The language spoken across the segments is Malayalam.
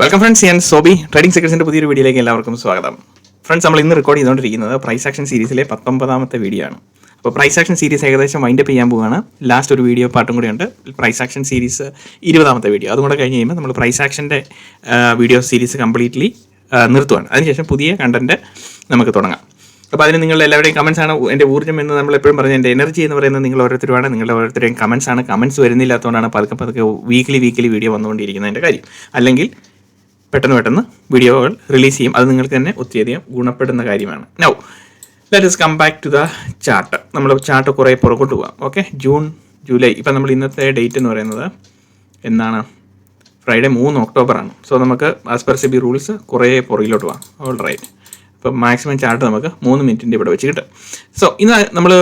വെൽക്കം ഫ്രണ്ട്സ് ഞാൻ സോബി. ട്രേഡിംഗ് സെക്രട്ടറിന്റെ പുതിയൊരു വീഡിയോയിലേക്ക് എല്ലാവർക്കും സ്വാഗതം. ഫ്രണ്ട്സ് നമ്മൾ ഇന്ന് റെക്കോർഡ് ചെയ്തുകൊണ്ടിരിക്കുന്നത് പ്രൈസ് ആക്ഷൻ സീരീസിലെ പത്തൊമ്പതാമത്തെ വീഡിയോ ആണ്. അപ്പോൾ പ്രൈസ് ആക്ഷൻ സീരീസ് ഏകദേശം വൈൻഡപ്പ് ചെയ്യാൻ പോവുകയാണ് ലാസ്റ്റ് ഒരു വീഡിയോ പാട്ടും ഉണ്ട്. പ്രൈസ് ആക്ഷൻ സീരീസ് ഇരുപതാമത്തെ വീഡിയോ അതുകൂടെ കഴിഞ്ഞ് കഴിയുമ്പോൾ നമ്മൾ പ്രൈസ് ആക്ഷന്റെ വീഡിയോ സീരീസ് കംപ്ലീറ്റ്ലി നിർത്തുവാണ്. അതിനുശേഷം പുതിയ കണ്ടന്റ് നമുക്ക് തുടങ്ങാം. അപ്പോൾ അതിന് നിങ്ങൾ എല്ലാവരുടെയും കമൻസ് ആണ്. എന്റെ ഊർജം എന്ന് നമ്മൾ എപ്പോഴും പറഞ്ഞ എന്റെ എനർജി എന്ന് പറയുന്നത് നിങ്ങൾ ഓരോരുത്തരുമാണ്. നിങ്ങളുടെ ഓരോരുത്തരുടെയും കമൻസ് ആണ്. കമൻസ് വരുന്നില്ലാത്തതുകൊണ്ടാണ് പതുക്കെ പതുക്കെ വീക്ക്ലി വീക്കിലി വീഡിയോ വന്നുകൊണ്ടിരിക്കുന്നതിന്റെ കാര്യം. അല്ലെങ്കിൽ പെട്ടെന്ന് പെട്ടെന്ന് വീഡിയോകൾ റിലീസ് ചെയ്യും. അത് നിങ്ങൾക്ക് തന്നെ ഒത്തിരിയധികം ഗുണപ്പെടുന്ന കാര്യമാണ്. Now let us come back to the chart നമ്മൾ ചാർട്ട് കുറേ പുറകോട്ട് പോകാം ഓക്കെ ജൂൺ ജൂലൈ ഇപ്പം നമ്മൾ ഇന്നത്തെ ഡേറ്റ് എന്ന് പറയുന്നത് എന്നാണ്? ഫ്രൈഡേ മൂന്ന് ഒക്ടോബറാണ് സോ നമുക്ക് as per C B rules കുറേ പുറകിലോട്ട് പോകാം ഓൾ റൈറ്റ് അപ്പോൾ മാക്സിമം ചാർട്ട് നമുക്ക് മൂന്ന് മിനിറ്റിന്റെ ഇവിടെ വെച്ച് കിട്ടും. സോ ഇന്ന് നമ്മൾ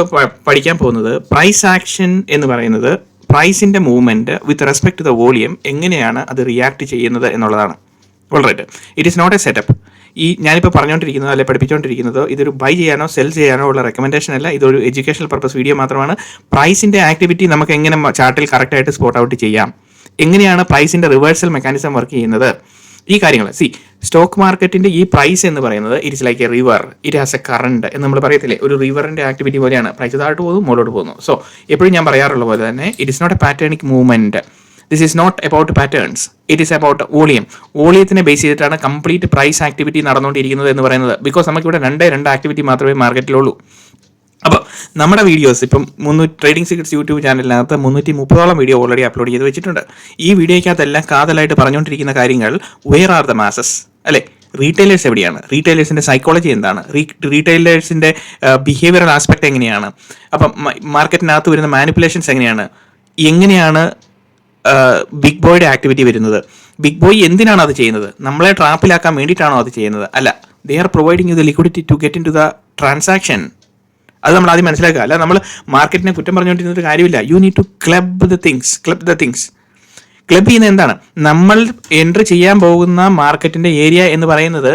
പഠിക്കാൻ പോകുന്നത് പ്രൈസ് ആക്ഷൻ എന്ന് പറയുന്നത് പ്രൈസിന്റെ movement with respect to the volume എങ്ങനെയാണ് അത് റിയാക്ട് ചെയ്യുന്നത് എന്നുള്ളതാണ്. Alright it is not a setup ഈ ഞാനിപ്പോൾ പറഞ്ഞുകൊണ്ടിരിക്കുന്നത് അല്ലെ പഠിപ്പിച്ചുകൊണ്ടിരിക്കുന്നത് ഇതൊരു ബൈ ചെയ്യാനോ സെൽ ചെയ്യാനോ ഉള്ള റെക്കമെൻഡേഷൻ അല്ല. ഇതൊരു എഡ്യൂക്കേഷണൽ പർപ്പസ് വീഡിയോ മാത്രമാണ്. പ്രൈസിന്റെ ആക്ടിവിറ്റി നമുക്ക് എങ്ങനെ ചാർട്ടിൽ കറക്റ്റായിട്ട് സ്പോട്ട് ഔട്ട് ചെയ്യാം? എങ്ങനെയാണ് പ്രൈസിന്റെ റിവേഴ്സൽ മെക്കാനിസം വർക്ക് ചെയ്യുന്നത്? ഈ കാര്യങ്ങൾ. സി സ്റ്റോക്ക് മാർക്കറ്റിന്റെ ഈ പ്രൈസ് എന്ന് പറയുന്നത് it's like a river it has a current എന്ന് നമ്മൾ പറയത്തില്ലേ? ഒരു റിവറിന്റെ ആക്ടിവിറ്റി പോലെയാണ്. പ്രൈസ് താഴോട്ട് പോകുന്നു മുകളോട്ട് പോകുന്നു. സോ എപ്പോഴും ഞാൻ പറയാറുള്ള പോലെ തന്നെ it is not a പാറ്റേണിക് movement this is not about patterns it is about volume വോളിയത്തിനെ base ചെയ്തിട്ടാണ് കംപ്ലീറ്റ് പ്രൈസ് ആക്ടിവിറ്റി നടന്നുകൊണ്ടിരിക്കുന്നത് എന്ന് പറയുന്നത്. ബിക്കോസ് നമുക്കിവിടെ രണ്ടേ രണ്ട് ആക്ടിവിറ്റി മാത്രമേ മാർക്കറ്റിലുള്ളൂ അപ്പോൾ നമ്മുടെ വീഡിയോസ് ഇപ്പം മുന്നൂറ്റി ട്രേഡിംഗ് സീക്രട്സ് യൂട്യൂബ് ചാനലിനകത്ത് മുന്നൂറ്റി മുപ്പതോളം വീഡിയോ ഓൾറെഡി അപ്ലോഡ് ചെയ്ത് വെച്ചിട്ടുണ്ട്. ഈ വീഡിയോയ്ക്കകത്തെല്ലാം കാതലായിട്ട് പറഞ്ഞുകൊണ്ടിരിക്കുന്ന കാര്യങ്ങൾ വെയർ ആർ ദ മാസസ് അല്ലേ? റീറ്റെയിലേഴ്സ് എവിടെയാണ്? റീറ്റെയിലേഴ്സിന്റെ സൈക്കോളജി എന്താണ്? റീറ്റെയിലേഴ്സിന്റെ ബിഹേവിയറൽ ആസ്പെക്ട് എങ്ങനെയാണ്? അപ്പം മാർക്കറ്റിനകത്ത് വരുന്ന മാനിപ്പുലേഷൻസ് എങ്ങനെയാണ്? എങ്ങനെയാണ് ബിഗ് ബോയുടെ ആക്ടിവിറ്റി വരുന്നത്. ബിഗ് ബോയ് എന്തിനാണ് അത് ചെയ്യുന്നത്? നമ്മളെ ട്രാപ്പിലാക്കാൻ വേണ്ടിയിട്ടാണോ അത് ചെയ്യുന്നത്? അല്ല they are providing you the liquidity to get in to the transaction അത് നമ്മൾ ആദ്യം മനസ്സിലാക്കുക. അല്ല നമ്മൾ മാർക്കറ്റിനെ കുറ്റം പറഞ്ഞുകൊണ്ടിരുന്നിട്ട് കാര്യമില്ല. You need to club the things club the things club ചെയ്യുന്നത് എന്താണ്? നമ്മൾ എൻട്രി ചെയ്യാൻ പോകുന്ന മാർക്കറ്റിന്റെ ഏരിയ എന്ന് പറയുന്നത്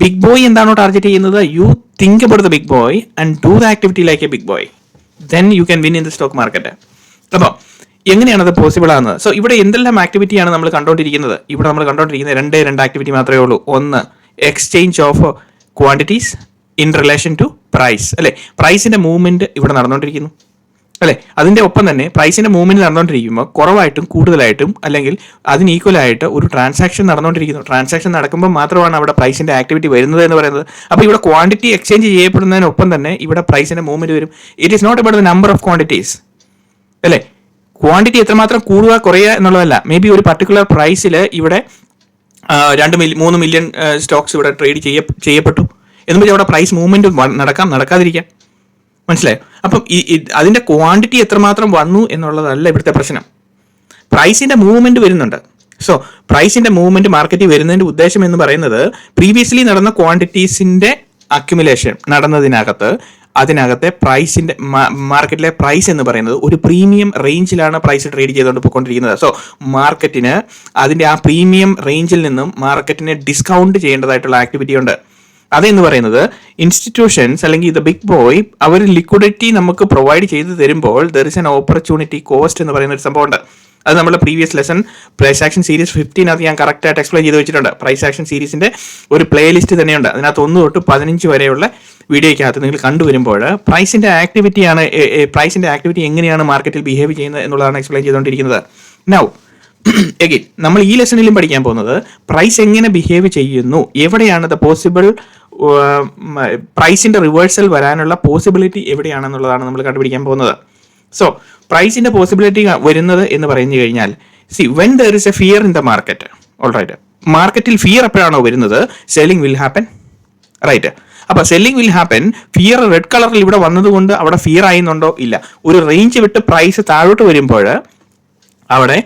ബിഗ് ബോയ് എന്താണോ ടാർഗറ്റ് ചെയ്യുന്നത്? You think about the big boy and do the activity like a big boy then you can win in the stock market അപ്പോൾ എങ്ങനെയാണ് അത് പോസിബിൾ ആകുന്നത്? സോ ഇവിടെ എന്തെല്ലാം ആക്ടിവിറ്റിയാണ് നമ്മൾ കണ്ടുകൊണ്ടിരിക്കുന്നത് ഇവിടെ നമ്മൾ കണ്ടുകൊണ്ടിരിക്കുന്ന രണ്ടേ രണ്ട് ആക്ടിവിറ്റി മാത്രമേ ഉള്ളൂ. ഒന്ന് exchange of quantities in relation to price അല്ലെ? പ്രൈസിന്റെ മൂവ്മെന്റ് ഇവിടെ നടന്നുകൊണ്ടിരിക്കുന്നു അല്ലെ? അതിന്റെ ഒപ്പം തന്നെ പ്രൈസിന്റെ മൂവ്മെന്റ് നടന്നുകൊണ്ടിരിക്കുമ്പോൾ കുറവായിട്ടും കൂടുതലായിട്ടും അല്ലെങ്കിൽ അതിന് ഈക്വൽ ആയിട്ട് ഒരു ട്രാൻസാക്ഷൻ നടന്നുകൊണ്ടിരിക്കുന്നു ട്രാൻസാക്ഷൻ നടക്കുമ്പോൾ മാത്രമാണ് അവിടെ പ്രൈസിന്റെ ആക്ടിവിറ്റി വരുന്നത് എന്ന് പറയുന്നത്. അപ്പോൾ ഇവിടെ ക്വാണ്ടിറ്റി എക്സ്ചേഞ്ച് ചെയ്യപ്പെടുന്നതിനൊപ്പം തന്നെ ഇവിടെ പ്രൈസിന്റെ മൂവ്മെന്റ് വരും. It is not about the number of quantities അല്ലേ? ക്വാണ്ടിറ്റി എത്രമാത്രം കൂടുക കുറയുക എന്നുള്ളതല്ല. മേ ബി ഒരു പർട്ടിക്കുലർ പ്രൈസിൽ ഇവിടെ രണ്ട് മില്യൺ മൂന്ന് മില്യൺ സ്റ്റോക്സ് ഇവിടെ ട്രേഡ് ചെയ്യ ചെയ്യപ്പെട്ടു. എന്ന് വെച്ചാൽ അവിടെ പ്രൈസ് മൂവ്മെന്റ് നടക്കാം നടക്കാതിരിക്കാം. മനസ്സിലായോ? അപ്പം ഈ അതിന്റെ ക്വാണ്ടിറ്റി എത്രമാത്രം വന്നു എന്നുള്ളതല്ല ഇവിടുത്തെ പ്രശ്നം. പ്രൈസിന്റെ മൂവ്മെന്റ് വരുന്നുണ്ട്. സോ പ്രൈസിന്റെ മൂവ്മെന്റ് മാർക്കറ്റിൽ വരുന്നതിന്റെ ഉദ്ദേശം എന്ന് പറയുന്നത് പ്രീവിയസ്ലി നടന്ന ക്വാണ്ടിറ്റീസിന്റെ അക്യുമുലേഷൻ നടന്നതിനകത്ത് അതിനകത്തെ പ്രൈസിന്റെ മാർക്കറ്റിലെ പ്രൈസ് എന്ന് പറയുന്നത് ഒരു പ്രീമിയം റേഞ്ചിലാണ് പ്രൈസ് ട്രേഡ് ചെയ്തുകൊണ്ട് പോയിക്കൊണ്ടിരിക്കുന്നത് സോ മാർക്കറ്റിന് അതിന്റെ ആ പ്രീമിയം റേഞ്ചിൽ നിന്നും മാർക്കറ്റിനെ ഡിസ്കൗണ്ട് ചെയ്യേണ്ടതായിട്ടുള്ള ആക്ടിവിറ്റി ഉണ്ട്. അതെന്ന് പറയുന്നത് ഇൻസ്റ്റിറ്റ്യൂഷൻസ് അല്ലെങ്കിൽ ദ ബിഗ് ബോയ് അവർ ലിക്വിഡിറ്റി നമുക്ക് പ്രൊവൈഡ് ചെയ്ത് തരുമ്പോൾ there is an opportunity cost എന്ന് പറയുന്ന ഒരു സംഭവമുണ്ട് അത് നമ്മുടെ previous lesson price action series ഫിഫ്റ്റീനകത്ത് ഞാൻ കറക്റ്റായിട്ട് എക്സ്പ്ലെയിൻ ചെയ്ത് വെച്ചിട്ടുണ്ട്. പ്രൈസ് ആക്ഷൻ സീരീസിന്റെ ഒരു പ്ലേലിസ്റ്റ് തന്നെയുണ്ട്. അതിനകത്ത് ഒന്ന് തൊട്ട് പതിനഞ്ച് വരെയുള്ള വീഡിയോയ്ക്കകത്ത് നിങ്ങൾ കണ്ടുവരുമ്പോൾ പ്രൈസിന്റെ ആക്ടിവിറ്റിയാണ് പ്രൈസിന്റെ ആക്ടിവിറ്റി എങ്ങനെയാണ് മാർക്കറ്റിൽ ബിഹേവ് ചെയ്യുന്നത് എന്നുള്ളതാണ് എക്സ്പ്ലെയിൻ ചെയ്തുകൊണ്ടിരിക്കുന്നത്. നൗ എഗെയിൻ നമ്മൾ ഈ ലെസണിലും പഠിക്കാൻ പോകുന്നത് പ്രൈസ് എങ്ങനെ ബിഹേവ് ചെയ്യുന്നു? എവിടെയാണ് ദ പോസിബിൾ പ്രൈസിന്റെ റിവേഴ്സൽ വരാനുള്ള പോസിബിലിറ്റി എവിടെയാണെന്നുള്ളതാണ് നമ്മൾ കണ്ടുപിടിക്കാൻ പോകുന്നത്. സോ പ്രൈസിന്റെ പോസിബിലിറ്റി വരുന്നത് എന്ന് പറഞ്ഞു കഴിഞ്ഞാൽ see when there is a fear in the market all right മാർക്കറ്റിൽ ഫിയർ എപ്പോഴാണോ വരുന്നത് സെല്ലിംഗ് വിൽ ഹാപ്പൻ റൈറ്റ് അപ്പൊ selling will happen fear red കളറിൽ ഇവിടെ വന്നതുകൊണ്ട് അവിടെ ഫിയർ ആയിരുന്നുണ്ടോ ഇല്ല. ഒരു റേഞ്ച് വിട്ട് പ്രൈസ് താഴോട്ട് വരുമ്പോൾ അവിടെ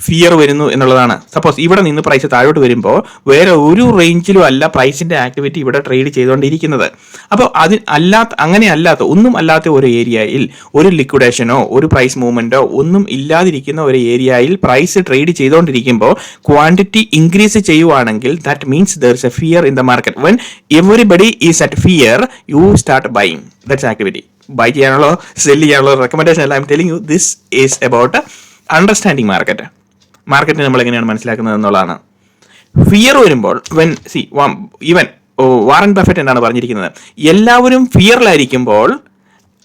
ഫിയർ വരുന്നു എന്നുള്ളതാണ്. സപ്പോസ് ഇവിടെ നിന്ന് പ്രൈസ് താഴോട്ട് വരുമ്പോൾ വേറെ ഒരു റേഞ്ചിലും അല്ല പ്രൈസിന്റെ ആക്ടിവിറ്റി ഇവിടെ ട്രേഡ് ചെയ്തുകൊണ്ടിരിക്കുന്നത്. അപ്പോൾ അതിന് അല്ലാത്ത അങ്ങനെ അല്ലാത്ത ഒന്നും അല്ലാത്ത ഒരു ഏരിയയിൽ ഒരു ലിക്വിഡേഷനോ ഒരു പ്രൈസ് മൂവ്മെന്റോ ഒന്നും ഇല്ലാതിരിക്കുന്ന ഒരു ഏരിയയിൽ പ്രൈസ് ട്രേഡ് ചെയ്തുകൊണ്ടിരിക്കുമ്പോൾ ക്വാണ്ടിറ്റി ഇൻക്രീസ് ചെയ്യുവാണെങ്കിൽ that means there is a fear in the market when everybody is at fear you start buying that's activity buy ചെയ്യാനുള്ള സെൽ ചെയ്യാനുള്ള റെക്കമെൻഡേഷൻ അല്ല I'm telling you this is about understanding market മാർക്കറ്റിനെ നമ്മൾ എങ്ങനെയാണ് മനസ്സിലാക്കുന്നത് എന്നുള്ളതാണ് ഫിയർ വരുമ്പോൾ when see even Warren Buffett എന്നാണ് പറഞ്ഞിരിക്കുന്നത്? എല്ലാവരും ഫിയറിലായിരിക്കുമ്പോൾ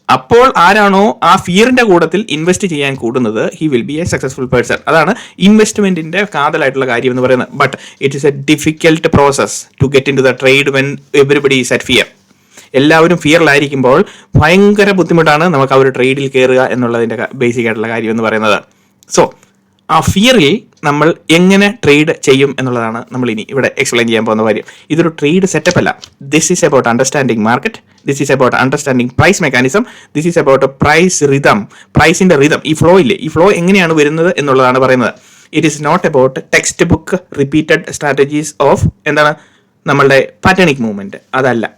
അപ്പോൾ ആരാണോ ആ ഫിയറിന്റെ കൂട്ടത്തിൽ ഇൻവെസ്റ്റ് ചെയ്യാൻ കൂടുന്നത് he will be a successful person അതാണ് ഇൻവെസ്റ്റ്മെന്റിന്റെ കാതലായിട്ടുള്ള കാര്യം എന്ന് പറയുന്നത്. But it is a difficult process to get in to the trade when everybody is at fear എല്ലാവരും ഫിയറിലായിരിക്കുമ്പോൾ ഭയങ്കര ബുദ്ധിമുട്ടാണ് നമുക്ക് ആ ഒരു ട്രേഡിൽ കയറുക എന്നുള്ളതിന്റെ ബേസിക് ആയിട്ടുള്ള കാര്യം എന്ന് പറയുന്നത്. സോ ആ ഫിയറിൽ നമ്മൾ എങ്ങനെ ട്രേഡ് ചെയ്യും എന്നുള്ളതാണ് നമ്മൾ ഇനി ഇവിടെ എക്സ്പ്ലെയിൻ ചെയ്യാൻ പോകുന്ന കാര്യം. ഇതൊരു ട്രേഡ് സെറ്റപ്പ് അല്ല. This is about understanding market this is about understanding price mechanism this is about price rhythm പ്രൈസിന്റെ rhythm ഈ ഫ്ലോ ഇല്ലേ? ഈ ഫ്ലോ എങ്ങനെയാണ് വരുന്നത് എന്നുള്ളതാണ് പറയുന്നത്. It is not about textbook repeated strategies of എന്താണ്? നമ്മളുടെ പാറ്റേണിക് മൂവ്മെന്റ് അതല്ല.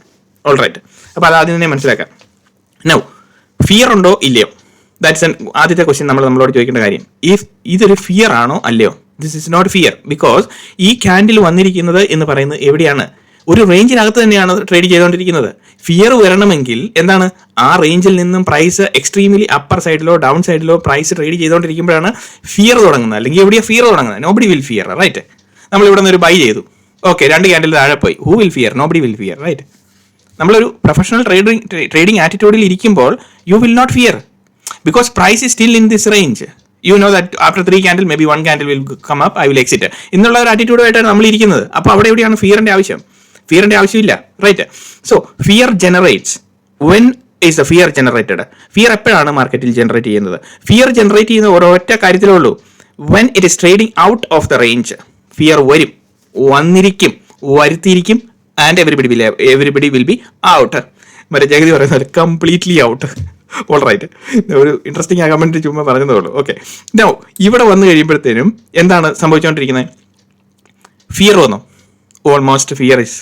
ഓൾറൈറ്റ് അപ്പോൾ അത് ആദ്യം തന്നെ മനസ്സിലാക്കാം. നൗ ഫിയർ ഉണ്ടോ? ഇല്ലയോ? ദാറ്റ്സ് ആദ്യത്തെ ക്വസ്റ്റ്യൻ നമ്മൾ നമ്മളോട് ചോദിക്കേണ്ട കാര്യം. ഇഫ് ഇതൊരു ഫിയർ ആണോ അല്ലയോ? This is not fear because ഈ ക്യാൻഡിൽ വന്നിരിക്കുന്നത് എന്ന് പറയുന്നത് എവിടെയാണ്? ഒരു റേഞ്ചിനകത്ത് തന്നെയാണ് ട്രേഡ് ചെയ്തുകൊണ്ടിരിക്കുന്നത്. ഫിയർ വരണമെങ്കിൽ എന്താണ്? ആ റേഞ്ചിൽ നിന്നും പ്രൈസ് എക്സ്ട്രീംലി അപ്പർ സൈഡിലോ ഡൗൺ സൈഡിലോ പ്രൈസ് ട്രേഡ് ചെയ്തുകൊണ്ടിരിക്കുമ്പോഴാണ് ഫിയർ തുടങ്ങുന്നത്. അല്ലെങ്കിൽ എവിടെയാണ് ഫിയർ തുടങ്ങുന്നത്? നോബഡി വിൽ ഫിയർ റൈറ്റ് നമ്മൾ ഇവിടെ നിന്ന് ഒരു ബൈ ചെയ്തു. ഓക്കെ രണ്ട് ക്യാൻഡിൽ താഴെ പോയി. Who will fear nobody will fear right നമ്മളൊരു പ്രൊഫഷണൽ ട്രേഡിംഗ് ട്രേഡിംഗ് ആറ്റിറ്റ്യൂഡിൽ ഇരിക്കുമ്പോൾ you will not fear because price is still in this range you know that after three candle may be one candle will come up I will exit എന്നുള്ള ഒരു ആറ്റിറ്റ്യൂഡായിട്ടാണ് നമ്മൾ ഇരിക്കുന്നത്. അപ്പോൾ അവിടെ എവിടെയാണ് ഫിയറിന്റെ ആവശ്യം? ഫിയറിന്റെ ആവശ്യമില്ല. Right so fear generates when is the fear generated fear എപ്പോഴാണ് മാർക്കറ്റിൽ ജനറേറ്റ് ചെയ്യുന്നത്? ഫിയർ ജനറേറ്റ് ചെയ്യുന്ന ഒരൊറ്റ കാര്യത്തിലേ ഉള്ളൂ. When it is trading out of the range fear വരും. വന്നിരിക്കും. വരുത്തിയിരിക്കും. And everybody will everybody will be out മറ്റേ ജഗതി പറയുന്നത് കംപ്ലീറ്റ്ലി ഔട്ട് ഓൾ റൈറ്റ് ഒരു ഇൻട്രസ്റ്റിംഗ് ആ കമന്റ് ചുമ്മാ പറഞ്ഞതേ ഉള്ളൂ. ഓക്കെ നോ ഇവിടെ വന്നു കഴിയുമ്പോഴത്തേനും എന്താണ് സംഭവിച്ചുകൊണ്ടിരിക്കുന്നത്? ഫിയർ വന്നു. ഓൾമോസ്റ്റ് ഫിയർ ഇസ്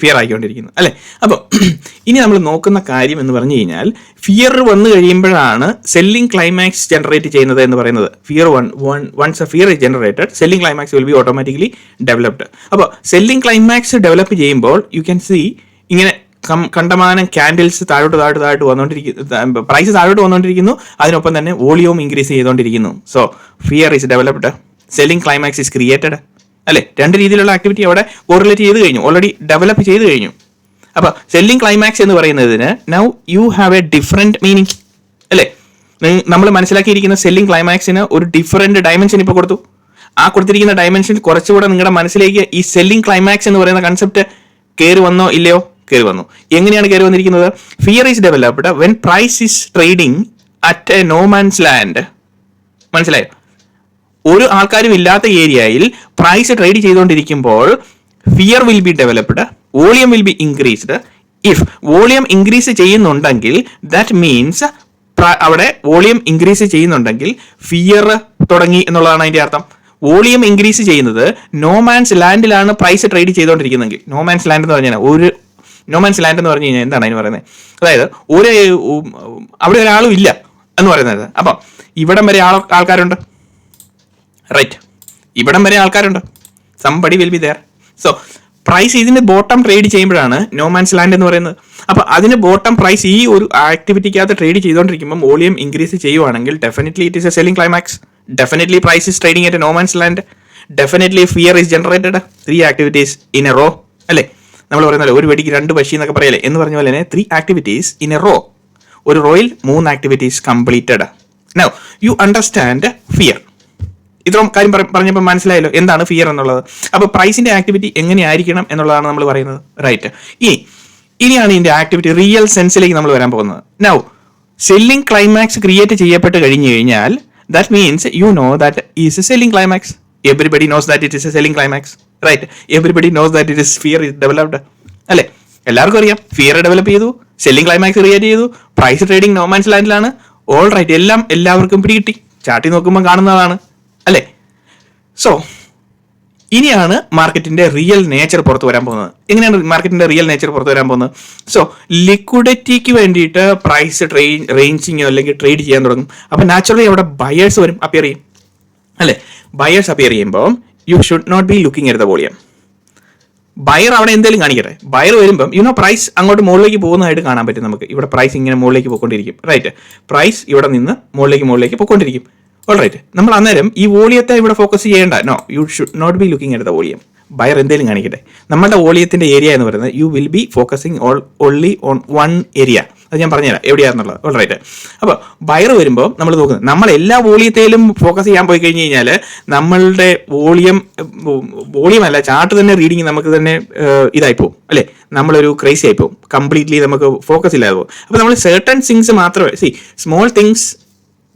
ഫിയർ ആയിക്കൊണ്ടിരിക്കുന്നു. അല്ലേ? അപ്പം ഇനി നമ്മൾ നോക്കുന്ന കാര്യം എന്ന് പറഞ്ഞു കഴിഞ്ഞാൽ ഫിയർ വന്നു കഴിയുമ്പോഴാണ് സെല്ലിംഗ് ക്ലൈമാക്സ് ജനറേറ്റ് ചെയ്യുന്നത് എന്ന് പറയുന്നത്. Fear one one once a fear is generated selling climax will be automatically developed അപ്പോൾ സെല്ലിംഗ് ക്ലൈമാക്സ് ഡെവലപ്പ് ചെയ്യുമ്പോൾ യു ക്യാൻ സീ ഇങ്ങനെ കണ്ടമാനം ക്യാൻഡിൽസ് താഴോട്ട് താഴോട്ട് താഴോട്ട് വന്നുകൊണ്ടിരിക്കുന്നു പ്രൈസ് താഴോട്ട് വന്നുകൊണ്ടിരിക്കുന്നു അതിനൊപ്പം തന്നെ വോളിയവും ഇൻക്രീസ് ചെയ്തുകൊണ്ടിരിക്കുന്നു so fear is developed selling climax is created അല്ലെ? രണ്ട് രീതിയിലുള്ള ആക്ടിവിറ്റി അവിടെ കോറിലേറ്റ് ചെയ്ത് കഴിഞ്ഞു. ഓൾറെഡി ഡെവലപ്പ് ചെയ്ത് കഴിഞ്ഞു. അപ്പൊ സെല്ലിംഗ് ക്ലൈമാക്സ് എന്ന് പറയുന്നതിന് now you have a different meaning അല്ലേ? നമ്മൾ മനസ്സിലാക്കിയിരിക്കുന്ന സെല്ലിംഗ് ക്ലൈമാക്സിന് ഒരു ഡിഫറെന്റ് ഡയമെൻഷൻ ഇപ്പോൾ കൊടുത്തു. ആ കൊടുത്തിരിക്കുന്ന ഡയമെൻഷൻ കുറച്ചുകൂടെ നിങ്ങളുടെ മനസ്സിലേക്ക് ഈ സെല്ലിംഗ് ക്ലൈമാക്സ് എന്ന് പറയുന്ന കൺസെപ്റ്റ് കയറി വന്നോ ഇല്ലയോ? കയറി വന്നു. എങ്ങനെയാണ് കയറി വന്നിരിക്കുന്നത്? Fear is developed when price is trading at a no man's land മനസ്സിലായോ? ഒരു ആൾക്കാരും ഇല്ലാത്ത ഏരിയയിൽ പ്രൈസ് ട്രേഡ് ചെയ്തുകൊണ്ടിരിക്കുമ്പോൾ fear will be developed volume will be increased if volume increase ചെയ്യുന്നുണ്ടെങ്കിൽ ദാറ്റ് മീൻസ് അവിടെ വോളിയം ഇൻക്രീസ് ചെയ്യുന്നുണ്ടെങ്കിൽ ഫിയർ തുടങ്ങി എന്നുള്ളതാണ് അതിന്റെ അർത്ഥം. വോളിയം ഇൻക്രീസ് ചെയ്യുന്നത് നോമാൻസ് ലാൻഡിലാണ് പ്രൈസ് ട്രേഡ് ചെയ്തുകൊണ്ടിരിക്കുന്നതെങ്കിൽ. നോമാൻസ് ലാൻഡ് എന്ന് പറഞ്ഞാൽ ഒരു നോമാൻസ് ലാൻഡ് എന്ന് പറഞ്ഞു കഴിഞ്ഞാൽ എന്താണ് അതിന് പറയുന്നത്? അതായത് ഒരു അവിടെ ഒരാളും ഇല്ല എന്ന് പറയുന്നത്. അപ്പം ഇവിടം വരെ ആൾ ആൾക്കാരുണ്ട്? റൈറ്റ് ഇവിടം വരെ ആൾക്കാരുണ്ട്. Somebody will be there so price ഇതിന് ബോട്ടം ട്രേഡ് ചെയ്യുമ്പോഴാണ് നോ മാൻസ് ലാൻഡ് എന്ന് പറയുന്നത്. അപ്പോൾ അതിന് ബോട്ടം പ്രൈസ് ഈ ഒരു ആക്ടിവിറ്റിക്കകത്ത് ട്രേഡ് ചെയ്തുകൊണ്ടിരിക്കുമ്പോൾ വോളിയം ഇൻക്രീസ് ചെയ്യുവാണെങ്കിൽ definitely it is a selling climax definitely price is trading at no man's land definitely fear is generated three activities in a row അല്ലേ? നമ്മൾ പറയുന്നല്ലോ ഒരു വെടിക്ക് രണ്ട് പക്ഷി എന്നൊക്കെ പറയല്ലേ? എന്ന് പറഞ്ഞ പോലെ തന്നെ three activities in a row ഒരു റോയിൽ മൂന്ന് activities completed now you understand fear ഇത്രയും കാര്യം പറഞ്ഞപ്പോൾ മനസ്സിലായല്ലോ എന്താണ് ഫിയർ എന്നുള്ളത്. അപ്പോൾ പ്രൈസിന്റെ ആക്ടിവിറ്റി എങ്ങനെയായിരിക്കണം എന്നുള്ളതാണ് നമ്മൾ പറയുന്നത്. റൈറ്റ് ഇനി ഇനിയാണ് ഇതിന്റെ ആക്ടിവിറ്റി റിയൽ സെൻസിലേക്ക് നമ്മൾ വരാൻ പോകുന്നത്. നൗ സെല്ലിംഗ് ക്ലൈമാക്സ് ക്രിയേറ്റ് ചെയ്യപ്പെട്ട് കഴിഞ്ഞു കഴിഞ്ഞാൽ that means you know that is a selling climax everybody knows that it is a selling climax right everybody knows that it is fear is developed അല്ലേ? എല്ലാവർക്കും അറിയാം. ഫിയർ ഡെവലപ്പ് ചെയ്തു. സെല്ലിംഗ് ക്ലൈമാക്സ് ക്രിയേറ്റ് ചെയ്തു. പ്രൈസ് ട്രേഡിംഗ് നോമാൻസ് ലാൻഡിലാണ് ഓൾ റൈറ്റ് എല്ലാം എല്ലാവർക്കും പിടി കിട്ടി ചാട്ടി നോക്കുമ്പോൾ കാണുന്നതാണ്. അല്ലേ? സോ ഇനിയാണ് മാർക്കറ്റിന്റെ റിയൽ നേച്ചർ പുറത്തു വരാൻ പോകുന്നത്. എങ്ങനെയാണ് മാർക്കറ്റിന്റെ റിയൽ നേച്ചർ പുറത്തു വരാൻ പോകുന്നത്? സോ ലിക്വിഡിറ്റിക്ക് വേണ്ടിയിട്ട് പ്രൈസ് ട്രെയിൻ റേഞ്ചിങ് അല്ലെങ്കിൽ ട്രേഡ് ചെയ്യാൻ തുടങ്ങും. അപ്പൊ നാച്ചുറലി അവിടെ ബയേഴ്സ് വരും അപ്പിയർ ചെയ്യും. അല്ലേ? ബയേഴ്സ് അപ്പിയർ ചെയ്യുമ്പോൾ you should not be looking എടുത്ത വോളിയം ബയർ അവിടെ എന്തെങ്കിലും കാണിക്കട്ടെ? ബയർ വരുമ്പം യുനോ പ്രൈസ് അങ്ങോട്ട് മുകളിലേക്ക് പോകുന്നതായിട്ട് കാണാൻ പറ്റും നമുക്ക്. ഇവിടെ പ്രൈസ് ഇങ്ങനെ മുകളിലേക്ക് പോയിക്കൊണ്ടിരിക്കും. റൈറ്റ് പ്രൈസ് ഇവിടെ നിന്ന് മുകളിലേക്ക് മുകളിലേക്ക് പോയിക്കൊണ്ടിരിക്കും. ഓൾറൈറ്റ് നമ്മൾ അന്നേരം ഈ വോളിയത്തെ ഇവിടെ ഫോക്കസ് ചെയ്യേണ്ട. No you should not be looking at the volume buyer എന്തെങ്കിലും കാണിക്കട്ടെ. നമ്മുടെ വോളിയത്തിന്റെ ഏരിയ എന്ന് പറയുന്നത് you will be focusing all only on one area അത് ഞാൻ പറഞ്ഞുതരാം. ഓൾ റൈറ്റ് അപ്പോൾ ബയർ വരുമ്പോൾ നമ്മൾ നോക്കുന്നത് നമ്മൾ എല്ലാ വോളിയത്തേലും ഫോക്കസ് ചെയ്യാൻ പോയി കഴിഞ്ഞ് കഴിഞ്ഞാൽ നമ്മളുടെ വോളിയം വോളിയം അല്ല ചാർട്ട് തന്നെ റീഡിങ് നമുക്ക് തന്നെ ഇതായി പോകും അല്ലേ? നമ്മളൊരു ക്രൈസി ആയി പോകും കംപ്ലീറ്റ്ലി നമുക്ക് ഫോക്കസ് ഇല്ലാതെ പോകും അപ്പോൾ നമ്മൾ സെർട്ടൺ തിങ്സ് മാത്രമേ സി സ്മോൾ തിങ്സ്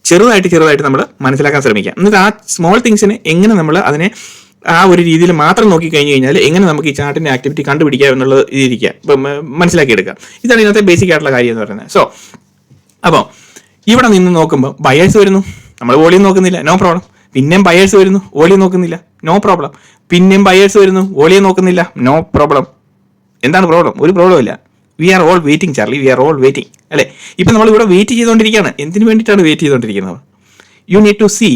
ചെറുതായിട്ട് ചെറുതായിട്ട് നമ്മൾ മനസ്സിലാക്കാൻ ശ്രമിക്കുക എന്നിട്ട് ആ സ്മോൾ തിങ്സിനെ എങ്ങനെ നമ്മൾ അതിനെ ആ ഒരു രീതിയിൽ മാത്രം നോക്കി കഴിഞ്ഞു കഴിഞ്ഞാൽ എങ്ങനെ നമുക്ക് ഈ ചാർട്ടിന്റെ ആക്ടിവിറ്റി കണ്ടുപിടിക്കാം എന്നുള്ളത് ഇരിക്കുക മനസ്സിലാക്കിയെടുക്കാം. ഇതാണ് ഇന്നത്തെ ബേസിക് ആയിട്ടുള്ള കാര്യം എന്ന് പറയുന്നത്. സോ അപ്പോൾ ഇവിടെ നിന്ന് നോക്കുമ്പോൾ ബയേഴ്സ് വരുന്നു. നമ്മൾ വോളിയം നോക്കുന്നില്ല. നോ പ്രോബ്ലം പിന്നെയും ബയേഴ്സ് വരുന്നു. വോളിയം നോക്കുന്നില്ല. നോ പ്രോബ്ലം പിന്നെയും ബയേഴ്സ് വരുന്നു. വോളിയം നോക്കുന്നില്ല. നോ പ്രോബ്ലം എന്താണ് പ്രോബ്ലം ഒരു പ്രോബ്ലം ഇല്ല. We are all waiting Charlie we are all waiting അല്ലേ? ഇപ്പം നമ്മൾ ഇവിടെ വെയിറ്റ് ചെയ്തുകൊണ്ടിരിക്കുകയാണ്. എന്തിനു വേണ്ടിയിട്ടാണ് വെയിറ്റ് ചെയ്തുകൊണ്ടിരിക്കുന്നത്? You need to see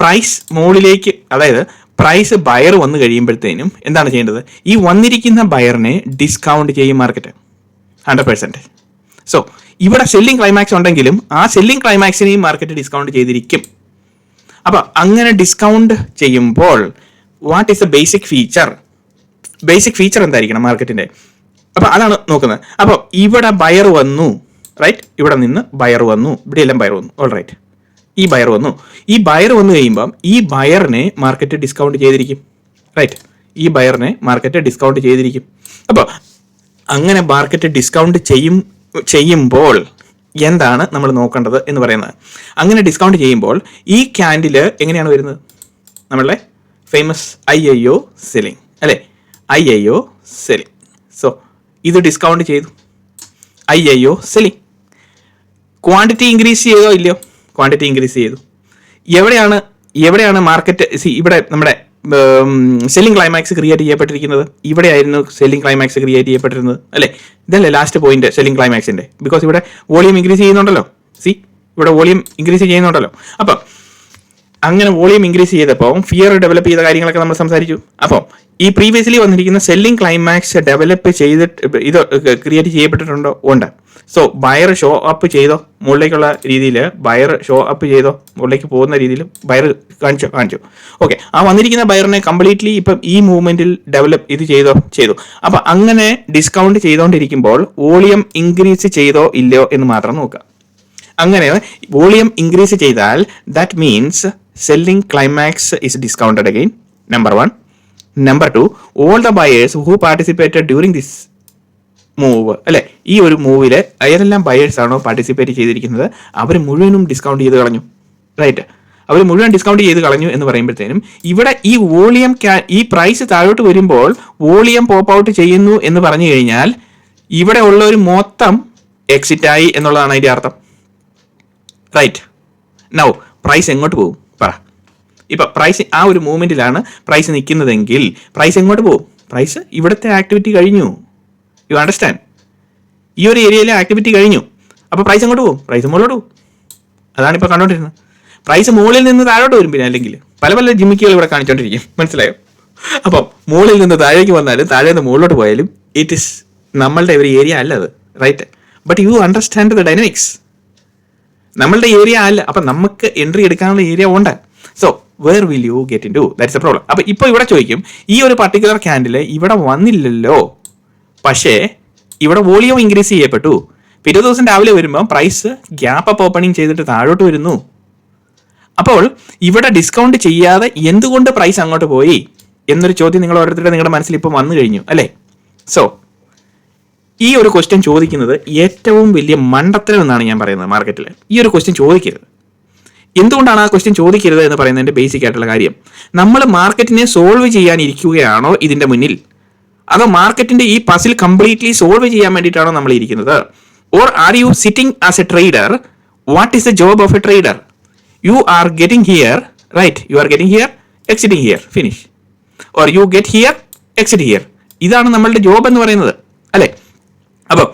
price മുകളിലേക്ക് അതായത് പ്രൈസ് ബയർ വന്നു കഴിയുമ്പോഴത്തേനും എന്താണ് ചെയ്യേണ്ടത്? ഈ വന്നിരിക്കുന്ന ബയറിനെ ഡിസ്കൗണ്ട് ചെയ്യും മാർക്കറ്റ് ഹൺഡ്രഡ് പെർസെന്റ് സോ ഇവിടെ സെല്ലിംഗ് ക്ലൈമാക്സ് ഉണ്ടെങ്കിലും ആ സെല്ലിംഗ് ക്ലൈമാക്സിനെയും മാർക്കറ്റ് ഡിസ്കൗണ്ട് ചെയ്തിരിക്കും. അപ്പോൾ അങ്ങനെ ഡിസ്കൗണ്ട് ചെയ്യുമ്പോൾ what is the basic feature basic feature എന്തായിരിക്കണം മാർക്കറ്റിന്റെ അപ്പോൾ അതാണ് നോക്കുന്നത്. അപ്പോൾ ഇവിടെ ബയർ വന്നു റൈറ്റ് ഇവിടെ നിന്ന് ബയർ വന്നു ഇവിടെയെല്ലാം ബയർ വന്നു. ഓൾ റൈറ്റ് ഈ ബയർ വന്നു. ഈ ബയർ വന്നു കഴിയുമ്പം ഈ ബയറിനെ മാർക്കറ്റ് ഡിസ്കൗണ്ട് ചെയ്തിരിക്കും. റൈറ്റ് ഈ ബയറിനെ മാർക്കറ്റ് ഡിസ്കൗണ്ട് ചെയ്തിരിക്കും. അപ്പോൾ അങ്ങനെ മാർക്കറ്റ് ഡിസ്കൗണ്ട് ചെയ്യും ചെയ്യുമ്പോൾ എന്താണ് നമ്മൾ നോക്കേണ്ടത് എന്ന് പറയുന്നത്? അങ്ങനെ ഡിസ്കൗണ്ട് ചെയ്യുമ്പോൾ ഈ ക്യാൻഡിൽ എങ്ങനെയാണ് വരുന്നത്? നമ്മളുടെ famous I I O selling അല്ലേ? I I O selling so ഇത് ഡിസ്കൗണ്ട് ചെയ്തു. I I O selling quantity increase ചെയ്തോ ഇല്ലയോ? ക്വാണ്ടിറ്റി ഇൻക്രീസ് ചെയ്തു. എവിടെയാണ് എവിടെയാണ് മാർക്കറ്റ് സി ഇവിടെ നമ്മുടെ സെല്ലിംഗ് ക്ലൈമാക്സ് ക്രിയേറ്റ് ചെയ്യപ്പെട്ടിരിക്കുന്നത്? ഇവിടെയായിരുന്നു സെല്ലിംഗ് ക്ലൈമാക്സ് ക്രിയേറ്റ് ചെയ്യപ്പെട്ടിരുന്നത് അല്ലേ? ഇതല്ലേ ലാസ്റ്റ് പോയിന്റ് സെല്ലിംഗ് ക്ലൈമാക്സിന്റെ ബിക്കോസ് ഇവിടെ വോളിയം ഇൻക്രീസ് ചെയ്യുന്നുണ്ടല്ലോ. സി ഇവിടെ വോളിയം ഇൻക്രീസ് ചെയ്യുന്നുണ്ടല്ലോ. അപ്പം അങ്ങനെ വോളിയം ഇൻക്രീസ് ചെയ്തപ്പോൾ ഫിയർ ഡെവലപ്പ് ചെയ്ത കാര്യങ്ങളൊക്കെ നമ്മൾ സംസാരിച്ചു. അപ്പോൾ ഈ പ്രീവിയസ്ലി വന്നിരിക്കുന്ന സെല്ലിംഗ് ക്ലൈമാക്സ് ഡെവലപ്പ് ചെയ്തിട്ട് ഇത് ക്രിയേറ്റ് ചെയ്യപ്പെട്ടിട്ടുണ്ടോ? ഉണ്ട്. സോ ബയർ ഷോ അപ്പ് ചെയ്തോ? മുകളിലേക്കുള്ള രീതിയിൽ ബയർ ഷോ അപ്പ് ചെയ്തോ? മുകളിലേക്ക് പോകുന്ന രീതിയിൽ ബയർ കാണിച്ചോ കാണിച്ചു. ഓക്കെ ആ വന്നിരിക്കുന്ന ബയറിനെ കംപ്ലീറ്റ്ലി ഇപ്പം ഈ മൂവ്മെന്റിൽ ഡെവലപ്പ് ഇത് ചെയ്തോ? ചെയ്തു. അപ്പൊ അങ്ങനെ ഡിസ്കൗണ്ട് ചെയ്തുകൊണ്ടിരിക്കുമ്പോൾ വോളിയം ഇൻക്രീസ് ചെയ്തോ? ഇല്ലയോ എന്ന് മാത്രം നോക്കുക. അങ്ങനെ വോളിയം ഇൻക്രീസ് ചെയ്താൽ that means selling climax is discounted again number one number two all the buyers who participated during this move അല്ലെ? ഈ ഒരു മൂവിൽ ഏതെല്ലാം ബയേഴ്സ് ആണോ പാർട്ടിസിപ്പേറ്റ് ചെയ്തിരിക്കുന്നത്? അവർ മുഴുവനും ഡിസ്കൗണ്ട് ചെയ്ത് കളഞ്ഞു. റൈറ്റ് അവർ മുഴുവൻ ഡിസ്കൗണ്ട് ചെയ്ത് കളഞ്ഞു എന്ന് പറയുമ്പോഴത്തേനും ഇവിടെ ഈ വോളിയം ഈ പ്രൈസ് താഴോട്ട് വരുമ്പോൾ വോളിയം പോപ്പ് ഔട്ട് ചെയ്യുന്നു എന്ന് പറഞ്ഞു കഴിഞ്ഞാൽ ഇവിടെ ഉള്ള ഒരു മൊത്തം എക്സിറ്റ് ആയി എന്നുള്ളതാണ് അതിന്റെ അർത്ഥം. റൈറ്റ് നൗ പ്രൈസ് എങ്ങോട്ട് പോകും? പറ. ഇപ്പൊ പ്രൈസ് ആ ഒരു മൂവ്മെന്റിലാണ് പ്രൈസ് നിൽക്കുന്നതെങ്കിൽ പ്രൈസ് എങ്ങോട്ട് പോകും? പ്രൈസ് ഇവിടുത്തെ ആക്ടിവിറ്റി കഴിഞ്ഞു. യു അണ്ടർസ്റ്റാൻഡ് ഈ ഒരു ഏരിയയിലെ ആക്ടിവിറ്റി കഴിഞ്ഞു. അപ്പോൾ പ്രൈസ് എങ്ങോട്ട് പോകും? പ്രൈസ് മുകളിലോട്ട് പോകും. അതാണ് ഇപ്പോൾ കണ്ടോണ്ടിരുന്നത്. പ്രൈസ് മുകളിൽ നിന്ന് താഴോട്ട് വരും പിന്നെ അല്ലെങ്കിൽ പല പല ജിമ്മിക്കുകൾ ഇവിടെ കാണിച്ചുകൊണ്ടിരിക്കും മനസ്സിലായോ? അപ്പം മുകളിൽ നിന്ന് താഴേക്ക് വന്നാലും താഴെ നിന്ന് മുകളിലോട്ട് പോയാലും ഇറ്റ് ഇസ് നമ്മളുടെ ഒരു ഏരിയ അല്ല അത്. Right but you understand the dynamics നമ്മളുടെ ഏരിയ അല്ല. അപ്പൊ നമുക്ക് എൻട്രി എടുക്കാനുള്ള ഏരിയ ഉണ്ട്. So where will you get into that's a problem അപ്പൊ ഇപ്പോൾ ഇവിടെ ചോദിക്കും ഈ ഒരു പർട്ടിക്കുലർ ക്യാൻഡിൽ ഇവിടെ വന്നില്ലല്ലോ. പക്ഷേ ഇവിടെ വോളിയം ഇൻക്രീസ് ചെയ്യപ്പെട്ടു. പിറ്റേ ദിവസം രാവിലെ വരുമ്പോൾ പ്രൈസ് ഗ്യാപ്പ് അപ്പ് ഓപ്പണിംഗ് ചെയ്തിട്ട് താഴോട്ട് വരുന്നു. അപ്പോൾ ഇവിടെ ഡിസ്കൗണ്ട് ചെയ്യാതെ എന്തുകൊണ്ട് പ്രൈസ് അങ്ങോട്ട് പോയി? എന്നൊരു ചോദ്യം നിങ്ങൾ ഓരോരുത്തരുടെ നിങ്ങളുടെ മനസ്സിൽ ഇപ്പോൾ വന്നു കഴിഞ്ഞു അല്ലേ? സോ ഈ ഒരു ക്വസ്റ്റ്യൻ ചോദിക്കുന്നത് ഏറ്റവും വലിയ മണ്ടത്തരം എന്നാണ് ഞാൻ പറയുന്നത് മാർക്കറ്റിൽ ഈ ഒരു ക്വസ്റ്റ്യൻ ചോദിക്കരുത്. എന്തുകൊണ്ടാണ് ആ ക്വസ്റ്റ്യൻ ചോദിക്കരുത് എന്ന് പറയുന്നതിന്റെ ബേസിക് ആയിട്ടുള്ള കാര്യം? നമ്മൾ മാർക്കറ്റിനെ സോൾവ് ചെയ്യാനിരിക്കുകയാണോ ഇതിന്റെ മുന്നിൽ? അതോ മാർക്കറ്റിന്റെ ഈ പസിൽ കംപ്ലീറ്റ്ലി സോൾവ് ചെയ്യാൻ വേണ്ടിയിട്ടാണോ നമ്മൾ ഇരിക്കുന്നത്? Or are you sitting as a trader what is the job of a trader you are getting here right you are getting here exiting here finish or you get here exit here ഇതാണ് നമ്മളുടെ ജോബ് എന്ന് പറയുന്നത്. അല്ലേ? അപ്പം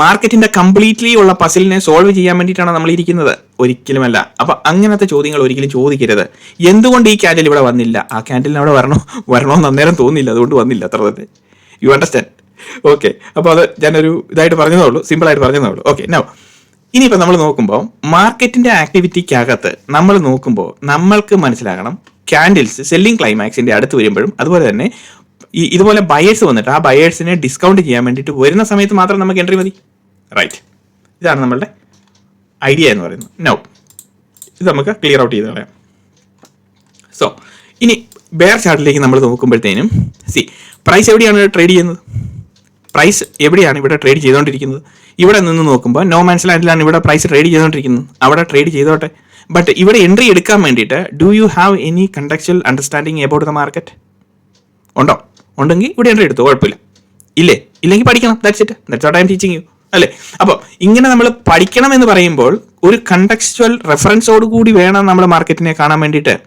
മാർക്കറ്റിന്റെ കംപ്ലീറ്റ്ലി ഉള്ള പസിലിനെ സോൾവ് ചെയ്യാൻ വേണ്ടിയിട്ടാണ് നമ്മൾ ഇരിക്കുന്നത്. ഒരിക്കലുമല്ല. അപ്പൊ അങ്ങനത്തെ ചോദ്യങ്ങൾ ഒരിക്കലും ചോദിക്കരുത്. എന്തുകൊണ്ട് ഈ ക്യാൻഡിൽ ഇവിടെ വന്നില്ല? ആ ക്യാൻഡിലിന് അവിടെ വരണോ? വരണമെന്ന് അന്നേരം തോന്നില്ല അതുകൊണ്ട് വന്നില്ല അത്ര തന്നെ. യു അണ്ടർസ്റ്റാൻഡ് ഓക്കെ അപ്പോൾ അത് ഞാനൊരു ഇതായിട്ട് പറഞ്ഞതേ ഉള്ളൂ. സിമ്പിൾ ആയിട്ട് പറഞ്ഞതേ ഉള്ളൂ. ഓക്കെ നോ ഇനിയിപ്പോൾ നമ്മൾ നോക്കുമ്പോൾ മാർക്കറ്റിന്റെ ആക്ടിവിറ്റിക്കകത്ത് നമ്മൾ നോക്കുമ്പോൾ നമ്മൾക്ക് മനസ്സിലാകണം ക്യാൻഡിൽസ് സെല്ലിംഗ് ക്ലൈമാക്സിന്റെ അടുത്ത് വരുമ്പോഴും അതുപോലെ തന്നെ ഈ ഇതുപോലെ ബയേഴ്സ് വന്നിട്ട് ആ ബയേഴ്സിനെ ഡിസ്കൗണ്ട് ചെയ്യാൻ വേണ്ടിയിട്ട് വരുന്ന സമയത്ത് മാത്രം നമുക്ക് എൻട്രി മതി. റൈറ്റ് ഇതാണ് നമ്മളുടെ ഐഡിയ എന്ന് പറയുന്നത്. നോ ഇത് നമുക്ക് ക്ലിയർ ഔട്ട് ചെയ്ത് കളയാം. സോ ഇനി ബെയർ ചാർട്ടിലേക്ക് നമ്മൾ നോക്കുമ്പോഴത്തേനും സി പ്രൈസ് എവിടെയാണ് ട്രേഡ് ചെയ്യുന്നത്? പ്രൈസ് എവിടെയാണ് ഇവിടെ ട്രേഡ് ചെയ്തുകൊണ്ടിരിക്കുന്നത് ഇവിടെ നിന്ന് നോക്കുമ്പോൾ നോ മാൻസ് ലാൻഡിലാണ് ഇവിടെ പ്രൈസ് ട്രേഡ് ചെയ്തുകൊണ്ടിരിക്കുന്നത് അവിടെ ട്രേഡ് ചെയ്തോട്ടെ. ബട്ട് ഇവിടെ എൻട്രി എടുക്കാൻ വേണ്ടിയിട്ട് do you have any contextual understanding about the market ഉണ്ടോ? ഉണ്ടെങ്കിൽ ഇവിടെ എൻട്രി എടുത്തു? കുഴപ്പമില്ല. ഇല്ലേ? ഇല്ലെങ്കിൽ പഠിക്കണം. That's it that's what I'm teaching you അല്ലേ? അപ്പോൾ ഇങ്ങനെ നമ്മൾ പഠിക്കണം എന്ന് പറയുമ്പോൾ ഒരു കണ്ടക്ച്വൽ റെഫറൻസോട് കൂടി വേണം നമ്മൾ മാർക്കറ്റിനെ കാണാൻ വേണ്ടിയിട്ട്.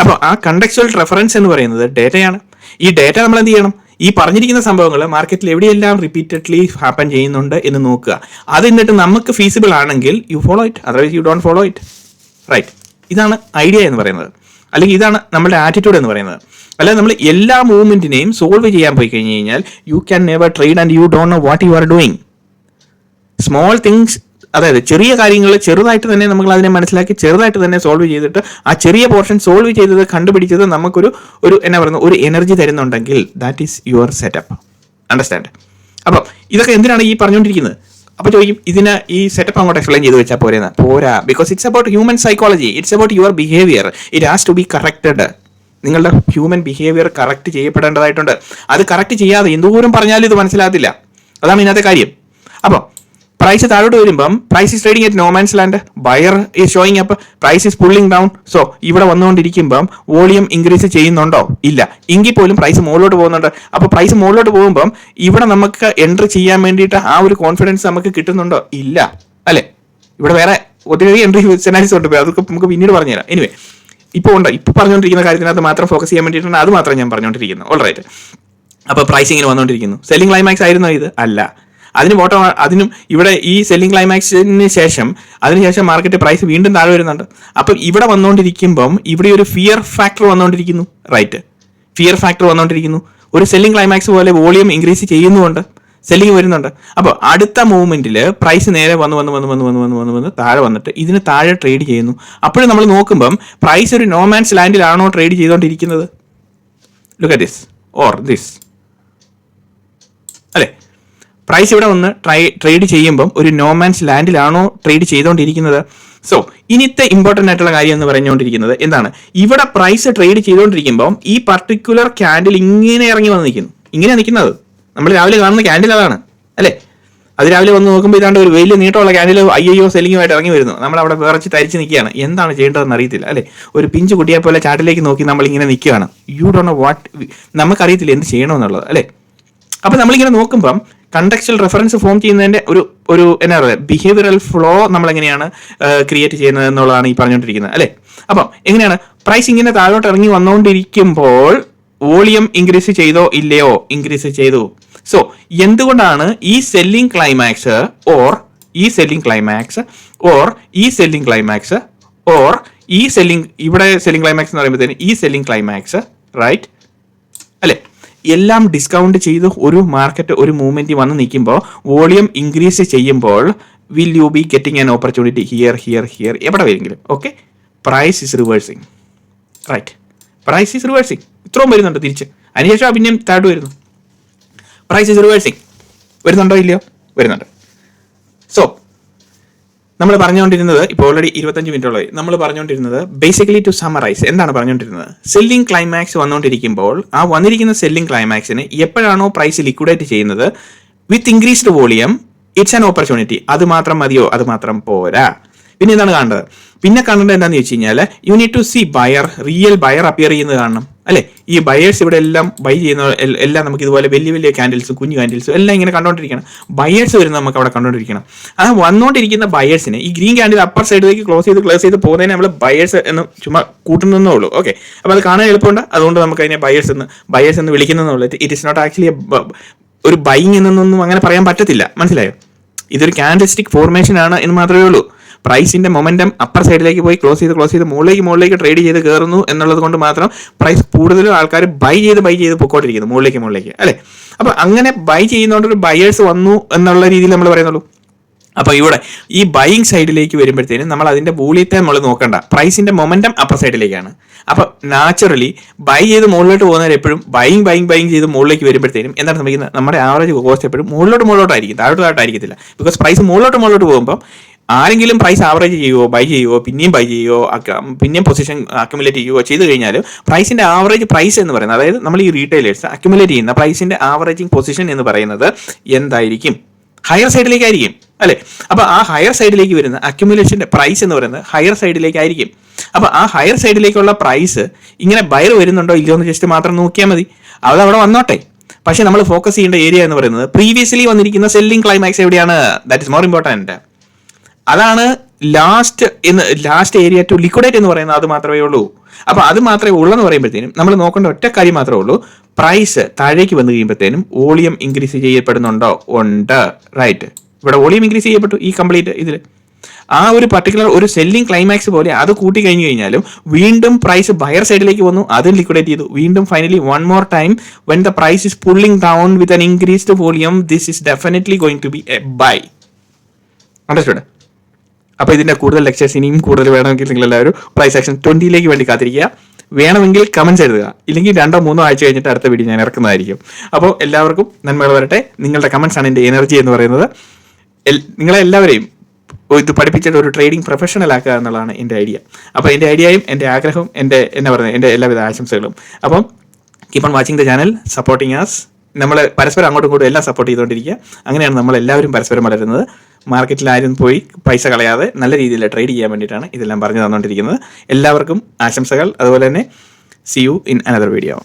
അപ്പോൾ ആ കണ്ടക്ച്വൽ റെഫറൻസ് എന്ന് പറയുന്നത് ഡേറ്റയാണ്. ഈ ഡേറ്റ നമ്മൾ എന്ത് ചെയ്യണം? ഈ പറഞ്ഞിരിക്കുന്ന സംഭവങ്ങൾ മാർക്കറ്റിൽ എവിടെയെല്ലാം റിപ്പീറ്റഡ്ലി ഹാപ്പൻ ചെയ്യുന്നുണ്ട് എന്ന് നോക്കുക. അത് എന്നിട്ട് നമുക്ക് ഫീസിബിൾ ആണെങ്കിൽ you follow it otherwise you don't follow it right ഇതാണ് ഐഡിയ എന്ന് പറയുന്നത്. അല്ലെങ്കിൽ ഇതാണ് നമ്മുടെ ആറ്റിറ്റ്യൂഡ് എന്ന് പറയുന്നത്. അല്ലാതെ നമ്മൾ എല്ലാ മൂവ്മെന്റിനെയും സോൾവ് ചെയ്യാൻ പോയി കഴിഞ്ഞു കഴിഞ്ഞാൽ you can never trade and you don't know what you are doing small things അതായത് ചെറിയ കാര്യങ്ങൾ ചെറുതായിട്ട് തന്നെ നമ്മൾ അതിനെ മനസ്സിലാക്കി ചെറുതായിട്ട് തന്നെ സോൾവ് ചെയ്തിട്ട് ആ ചെറിയ പോർഷൻ സോൾവ് ചെയ്തത് കണ്ടുപിടിച്ചത് നമുക്കൊരു ഒരു എന്നാ പറയുന്നത് ഒരു energy തരുന്നുണ്ടെങ്കിൽ that is your setup understand അപ്പം ഇതൊക്കെ എന്തിനാണ് ഈ പറഞ്ഞുകൊണ്ടിരിക്കുന്നത്? അപ്പോൾ ചോദിക്കും ഇതിന് ഈ സെറ്റപ്പ് അങ്ങോട്ട് എക്സ്പ്ലെയിൻ ചെയ്ത് വെച്ചാൽ പോരെന്ന്. പോരാ. Because it's about human psychology it's about your behaviour it has to be corrected നിങ്ങളുടെ ഹ്യൂമൻ ബിഹേവിയർ കറക്റ്റ് ചെയ്യപ്പെടേണ്ടതായിട്ടുണ്ട്. അത് കറക്റ്റ് ചെയ്യാതെ എന്തോരം പറഞ്ഞാലും ഇത് മനസ്സിലാകത്തില്ല. അതാണ് ഇതിനകത്തെ കാര്യം. അപ്പോൾ പ്രൈസ് താഴോട്ട് വരുമ്പം price is trading at no man's land buyer is showing up price is pulling down so ഇവിടെ വന്നുകൊണ്ടിരിക്കുമ്പം വോളിയം ഇൻക്രീസ് ചെയ്യുന്നുണ്ടോ? ഇല്ല. എങ്കിൽ പോലും പ്രൈസ് മുകളിലോട്ട് പോകുന്നുണ്ട്. അപ്പോൾ പ്രൈസ് മുകളിലോട്ട് പോകുമ്പം ഇവിടെ നമുക്ക് എൻട്രി ചെയ്യാൻ വേണ്ടിയിട്ട് ആ ഒരു കോൺഫിഡൻസ് നമുക്ക് കിട്ടുന്നുണ്ടോ? ഇല്ല. അല്ലേ? ഇവിടെ വേറെ ഒത്തിരി എൻട്രി സെനാരിസ് ഉണ്ട്. അതൊക്കെ നമുക്ക് പിന്നീട് പറഞ്ഞുതരാം. എനിവേ ഇപ്പോൾ ഉണ്ട്. ഇപ്പോൾ പറഞ്ഞുകൊണ്ടിരിക്കുന്ന കാര്യത്തിനകത്ത് മാത്രം ഫോക്കസ് ചെയ്യാൻ വേണ്ടിയിട്ടാണ് അത് മാത്രം ഞാൻ പറഞ്ഞുകൊണ്ടിരിക്കുന്നത് ഓൾറൈറ്റ് അപ്പോൾ പ്രൈസിങ്ങിന് വന്നുകൊണ്ടിരിക്കുന്നു സെല്ലിംഗ് ക്ലൈമാക്സ് ആയിരുന്നോ ഇത്? അല്ല. അതിന് ബോട്ടം അതിനും ഇവിടെ ഈ സെല്ലിംഗ് ക്ലൈമാക്സിന് ശേഷം അതിനുശേഷം മാർക്കറ്റ് പ്രൈസ് വീണ്ടും താഴെ വരുന്നുണ്ട്. അപ്പം ഇവിടെ വന്നുകൊണ്ടിരിക്കുമ്പം ഇവിടെ ഒരു ഫിയർ ഫാക്ടർ വന്നുകൊണ്ടിരിക്കുന്നു റൈറ്റ് ഫിയർ ഫാക്ടർ വന്നുകൊണ്ടിരിക്കുന്നു ഒരു സെല്ലിംഗ് ക്ലൈമാക്സ് പോലെ വോളിയം ഇൻക്രീസ് ചെയ്യുന്നുമുണ്ട്. സെല്ലിംഗ് വരുന്നുണ്ട്. അപ്പോൾ അടുത്ത മൂവ്മെന്റിൽ പ്രൈസ് നേരെ വന്ന് വന്ന് വന്ന് വന്ന് വന്ന് വന്ന് വന്ന് വന്ന് താഴെ വന്നിട്ട് ഇതിന് താഴെ ട്രേഡ് ചെയ്യുന്നു. അപ്പോഴും നമ്മൾ നോക്കുമ്പം പ്രൈസ് ഒരു നോമാൻസ് ലാൻഡിലാണോ ട്രേഡ് ചെയ്തുകൊണ്ടിരിക്കുന്നത് look at this or this അല്ലേ? പ്രൈസ് ഇവിടെ വന്ന് ട്രൈ ട്രേഡ് ചെയ്യുമ്പം ഒരു നോമാൻസ് ലാൻഡിലാണോ ട്രേഡ് ചെയ്തുകൊണ്ടിരിക്കുന്നത് സോ ഇനിത്തെ ഇമ്പോർട്ടന്റ് ആയിട്ടുള്ള കാര്യം എന്ന് പറഞ്ഞുകൊണ്ടിരിക്കുന്നത് എന്താണ്? ഇവിടെ പ്രൈസ് ട്രേഡ് ചെയ്തുകൊണ്ടിരിക്കുമ്പം ഈ പർട്ടിക്കുലർ ക്യാൻഡിൽ ഇങ്ങനെ ഇറങ്ങി വന്നിരിക്കുന്നു ഇങ്ങനെ നിൽക്കുന്നത് നമ്മൾ രാവിലെ കാണുന്ന ക്യാൻഡിൽ അതാണ് അല്ലേ? അത് രാവിലെ വന്ന് നോക്കുമ്പോൾ ഇതാണ്ട് ഒരു വലിയ നീട്ടമുള്ള ക്യാൻഡിൽ അയ്യോ സെല്ലിങ്ങുമായിട്ട് ഇറങ്ങി വരുന്നു. നമ്മൾ അവിടെ വിറച്ച് തരിച്ച് നിൽക്കുകയാണ്. എന്താണ് ചെയ്യേണ്ടതെന്ന് അറിയത്തില്ല അല്ലേ? ഒരു പിഞ്ച് കുട്ടിയെ പോലെ ചാട്ടിലേക്ക് നോക്കി നമ്മൾ ഇങ്ങനെ നിൽക്കുകയാണ്. യു ഡോണ്ട് നോ വാട്ട് നമുക്കറിയത്തില്ല എന്ത് ചെയ്യണമെന്നുള്ളത് അല്ലേ? അപ്പം നമ്മളിങ്ങനെ നോക്കുമ്പം കണ്ടക്ച്വൽ റെഫറൻസ് ഫോം ചെയ്യുന്നതിന്റെ ഒരു ഒരു എന്നാ പറയുക ബിഹേവിയറൽ ഫ്ലോ നമ്മൾ എങ്ങനെയാണ് ക്രിയേറ്റ് ചെയ്യുന്നത് എന്നുള്ളതാണ് ഈ പറഞ്ഞുകൊണ്ടിരിക്കുന്നത് അല്ലേ? അപ്പം എങ്ങനെയാണ്? പ്രൈസ് ഇങ്ങനെ താഴോട്ട് ഇറങ്ങി വന്നുകൊണ്ടിരിക്കുമ്പോൾ വോളിയം ഇൻക്രീസ് ചെയ്തോ ഇല്ലയോ? ഇൻക്രീസ് ചെയ്തു. സോ എന്തുകൊണ്ടാണ് ഈ സെല്ലിംഗ് ക്ലൈമാക്സ് ഓർ ഈ സെല്ലിംഗ് ക്ലൈമാക്സ് ഓർ ഈ സെല്ലിംഗ് ക്ലൈമാക്സ് ഓർ ഈ സെല്ലിംഗ് ഇവിടെ സെല്ലിംഗ് ക്ലൈമാക്സ് എന്ന് പറയുമ്പോഴത്തേന് ഈ സെല്ലിംഗ് ക്ലൈമാക്സ് റൈറ്റ് അല്ലേ? എല്ലാം ഡിസ്കൗണ്ട് ചെയ്ത് ഒരു മാർക്കറ്റ് ഒരു മൂവ്മെന്റ് വന്ന് നിൽക്കുമ്പോൾ വോളിയം ഇൻക്രീസ് ചെയ്യുമ്പോൾ will you be getting an opportunity here here here എവിടെ വരെങ്കിലും okay price is reversing right price is reversing ഇത്രയും വരുന്നുണ്ട് തിരിച്ച്. അതിനുശേഷം പിന്നെയും താഴോട്ട് വരുന്നു. പ്രൈസ് ഇസ് റിവേഴ്സിങ് വരുന്നുണ്ടോ ഇല്ലയോ? വരുന്നുണ്ട്. സോ നമ്മൾ പറഞ്ഞുകൊണ്ടിരുന്നത് ഇപ്പോൾ ഓൾറെഡി ഇരുപത്തഞ്ച് മിനിറ്റോളായി. നമ്മൾ പറഞ്ഞുകൊണ്ടിരുന്നത് ബേസിക്കലി ടു സമറൈസ് എന്താണ് പറഞ്ഞുകൊണ്ടിരുന്നത്? സെല്ലിംഗ് ക്ലൈമാക്സ് വന്നുകൊണ്ടിരിക്കുമ്പോൾ ആ വന്നിരിക്കുന്ന സെല്ലിംഗ് ക്ലൈമാക്സിന് എപ്പോഴാണോ പ്രൈസ് ലിക്വിഡേറ്റ് ചെയ്യുന്നത്? With increased volume it's an opportunity അത് മാത്രം മതിയോ? അത് മാത്രം പോരാ. പിന്നെ എന്താണ് കാണേണ്ടത്? പിന്നെ കാണേണ്ടത് എന്താണെന്ന് വെച്ച് കഴിഞ്ഞാൽ you need to see buyer real buyer appear ചെയ്യുന്നത് കാണണം. അല്ലെ? ഈ ബയേഴ്സ് ഇവിടെ എല്ലാം ബൈ ചെയ്യുന്ന എല്ലാം നമുക്ക് ഇതുപോലെ വലിയ വലിയ ക്യാൻഡിൽസും കുഞ്ഞു ക്യാൻഡിൽസും എല്ലാം ഇങ്ങനെ കണ്ടുകൊണ്ടിരിക്കണം ബയേഴ്സ് വരുന്നത് നമുക്ക് അവിടെ കണ്ടുകൊണ്ടിരിക്കണം ആ വന്നുകൊണ്ടിരിക്കുന്ന ബയേഴ്സിന് ഈ ഗ്രീൻ ക്യാൻഡിൽ അപ്പർ സൈഡിലേക്ക് ക്ലോസ് ചെയ്ത് ക്ലോസ് ചെയ്ത് പോകുന്നതിന് നമ്മൾ ബയേഴ്സ് എന്ന് ചുമ്മാ കൂട്ടുന്നേ ഉള്ളൂ. ഓക്കെ അപ്പോൾ അത് കാണാൻ എളുപ്പമുണ്ട്. അതുകൊണ്ട് നമുക്ക് അതിനെ ബയേഴ്സ് എന്ന് ബയേഴ്സ് എന്ന് വിളിക്കുന്നതെന്നുള്ളൂ ഇറ്റ് ഇസ് നോട്ട് ആക്ച്വലി ഒരു ബൈങ് എന്നൊന്നും അങ്ങനെ പറയാൻ പറ്റത്തില്ല. മനസ്സിലായോ? ഇതൊരു ക്യാൻഡിൽസ്റ്റിക് ഫോർമേഷൻ ആണ് എന്ന് മാത്രമേ ഉള്ളൂ. പ്രൈസിന്റെ മൊമെന്റം അപ്പർ സൈഡിലേക്ക് പോയി ക്ലോസ് ചെയ്ത് ക്ലോസ് ചെയ്ത് മുകളിലേക്ക് മുകളിലേക്ക് ട്രേഡ് ചെയ്ത് കയറുന്നു എന്നുള്ളത് കൊണ്ട് മാത്രം പ്രൈസ് കൂടുതലും ആൾക്കാർ ബൈ ചെയ്ത് ബൈ ചെയ്ത് പൊക്കോട്ടിരിക്കുന്നു മുകളിലേക്ക് മുകളിലേക്ക് അല്ലേ? അപ്പൊ അങ്ങനെ ബൈ ചെയ്യുന്നതുകൊണ്ട് ഒരു ബയേഴ്സ് വന്നു എന്നുള്ള രീതിയിൽ നമ്മൾ പറയുന്നുള്ളൂ. അപ്പോൾ ഇവിടെ ഈ ബൈയിങ് സൈഡിലേക്ക് വരുമ്പോഴത്തേനും നമ്മൾ അതിന്റെ മൂല്യത്തെ നമ്മൾ നോക്കണ്ട. പ്രൈസിന്റെ മൊമെന്റം അപ്പർ സൈഡിലേക്കാണ് അപ്പോൾ നാച്ചുറലി ബൈ ചെയ്ത് മുകളിലോട്ട് പോകുന്നവർ എപ്പോഴും ബൈയിങ് ബൈയിങ് ബൈയിങ് ചെയ്ത് മുകളിലേക്ക് വരുമ്പോഴത്തേനും എന്താണ് സംഭവിക്കുന്നത്? നമ്മുടെ ആവറേജ് കോസ്റ്റ് എപ്പോഴും മുകളിലോട്ട് മുകളിലോട്ടായിരിക്കും. താഴോട്ട് താഴോട്ടായിരിക്കത്തില്ല. ബിക്കോസ് പ്രൈസ് മുകളിലോട്ട് മുകളിലോട്ട് പോകുമ്പോൾ ആരെങ്കിലും പ്രൈസ് ആവറേജ് ചെയ്യുവോ ബൈ ചെയ്യുവോ പിന്നെയും ബൈ ചെയ്യുവോ പിന്നെയും പൊസിഷൻ അക്യുമുലേറ്റ് ചെയ്യുവോ ചെയ്തു കഴിഞ്ഞാൽ പ്രൈസിന്റെ ആവറേജ് പ്രൈസ് എന്ന് പറയുന്നത് അതായത് നമ്മൾ ഈ റീറ്റെയിലേഴ്സ് അക്യുമുലേറ്റ് ചെയ്യുന്ന പ്രൈസിന്റെ ആവറേജിങ് പൊസിഷൻ എന്ന് പറയുന്നത് എന്തായിരിക്കും? ഹയർ സൈഡിലേക്കായിരിക്കും അല്ലെ? അപ്പൊ ആ ഹയർ സൈഡിലേക്ക് വരുന്ന അക്യുമുലേഷന്റെ പ്രൈസ് എന്ന് പറയുന്നത് ഹയർ സൈഡിലേക്കായിരിക്കും അപ്പൊ ആ ഹയർ സൈഡിലേക്കുള്ള പ്രൈസ് ഇങ്ങനെ ബയർ വരുന്നുണ്ടോ ഇല്ലയോ എന്ന് ജസ്റ്റ് മാത്രം നോക്കിയാൽ മതി. അത് അവിടെ വന്നോട്ടെ. പക്ഷെ നമ്മൾ ഫോക്കസ് ചെയ്യേണ്ട ഏരിയ എന്ന് പറയുന്നത് പ്രീവിയസ്ലി വന്നിരിക്കുന്ന സെല്ലിംഗ് ക്ലൈമാക്സ് എവിടെയാണ്? ദാറ്റ് ഇസ് മോർ ഇമ്പോർട്ടന്റ് അതാണ് ലാസ്റ്റ് എന്ന് ലാസ്റ്റ് ഏരിയ ടു ലിക്വിഡേറ്റ് എന്ന് പറയുന്നത് അത് മാത്രമേ ഉള്ളൂ. അപ്പൊ അത് മാത്രമേ ഉള്ളൂ എന്ന് പറയുമ്പോഴത്തേനും നമ്മൾ നോക്കേണ്ട ഒറ്റ കാര്യം മാത്രമേ ഉള്ളൂ. പ്രൈസ് താഴേക്ക് വന്നു കഴിയുമ്പോഴത്തേനും വോളിയം ഇൻക്രീസ് ചെയ്യപ്പെടുന്നുണ്ടോ? ഉണ്ട്. റൈറ്റ് ഇവിടെ വോളിയം ഇൻക്രീസ് ചെയ്യപ്പെട്ടു ഈ കംപ്ലീറ്റ് ഇതിൽ ആ ഒരു പർട്ടിക്കുലർ ഒരു സെല്ലിംഗ് ക്ലൈമാക്സ് പോലെ അത് കൂട്ടി കഴിഞ്ഞു കഴിഞ്ഞാലും വീണ്ടും പ്രൈസ് ബയർ സൈഡിലേക്ക് വന്നു അത് ലിക്വിഡേറ്റ് ചെയ്തു. വീണ്ടും finally one more time when the price is pulling down with an increased volume this is definitely going to be a buy understood അപ്പോൾ ഇതിന്റെ കൂടുതൽ ലെക്ചേഴ്സ് ഇനിയും കൂടുതൽ വേണമെങ്കിൽ നിങ്ങൾ എല്ലാവരും പ്രൈസ് സെക്ഷൻ ട്വന്റിയിലേക്ക് വേണ്ടി കാത്തിരിക്കുക. വേണമെങ്കിൽ കമന്റ്സ് എഴുതുക. ഇല്ലെങ്കിൽ രണ്ടോ മൂന്നോ ആഴ്ച കഴിഞ്ഞിട്ട് അടുത്ത വീഡിയോ ഞാൻ ഇറക്കുന്നതായിരിക്കും. അപ്പോൾ എല്ലാവർക്കും നന്മകൾ വരട്ടെ നിങ്ങളുടെ കമന്റ്സ് ആണ് എന്റെ എനർജി എന്ന് പറയുന്നത്. നിങ്ങളെ എല്ലാവരെയും ഇത് പഠിപ്പിച്ചിട്ട് ഒരു ട്രേഡിംഗ് പ്രൊഫഷണൽ ആക്കുക എന്നുള്ളതാണ് എന്റെ ഐഡിയ അപ്പോൾ എന്റെ ഐഡിയയും എന്റെ ആഗ്രഹവും എന്റെ എന്നാ പറയുന്നത് എന്റെ എല്ലാവിധ ആശംസകളും. അപ്പം keep on watching the channel supporting as നമ്മൾ പരസ്പരം അങ്ങോട്ടും ഇങ്ങോട്ടും എല്ലാം സപ്പോർട്ട് ചെയ്തുകൊണ്ടിരിക്കുക. അങ്ങനെയാണ് നമ്മൾ എല്ലാവരും പരസ്പരം വളരുന്നത്. മാർക്കറ്റിൽ ആരും പോയി പൈസ കളയാതെ നല്ല രീതിയിൽ ട്രേഡ് ചെയ്യാൻ വേണ്ടിയിട്ടാണ് ഇതെല്ലാം പറഞ്ഞു തന്നുകൊണ്ടിരിക്കുന്നത്. എല്ലാവർക്കും ആശംസകൾ. അതുപോലെ തന്നെ see you in another video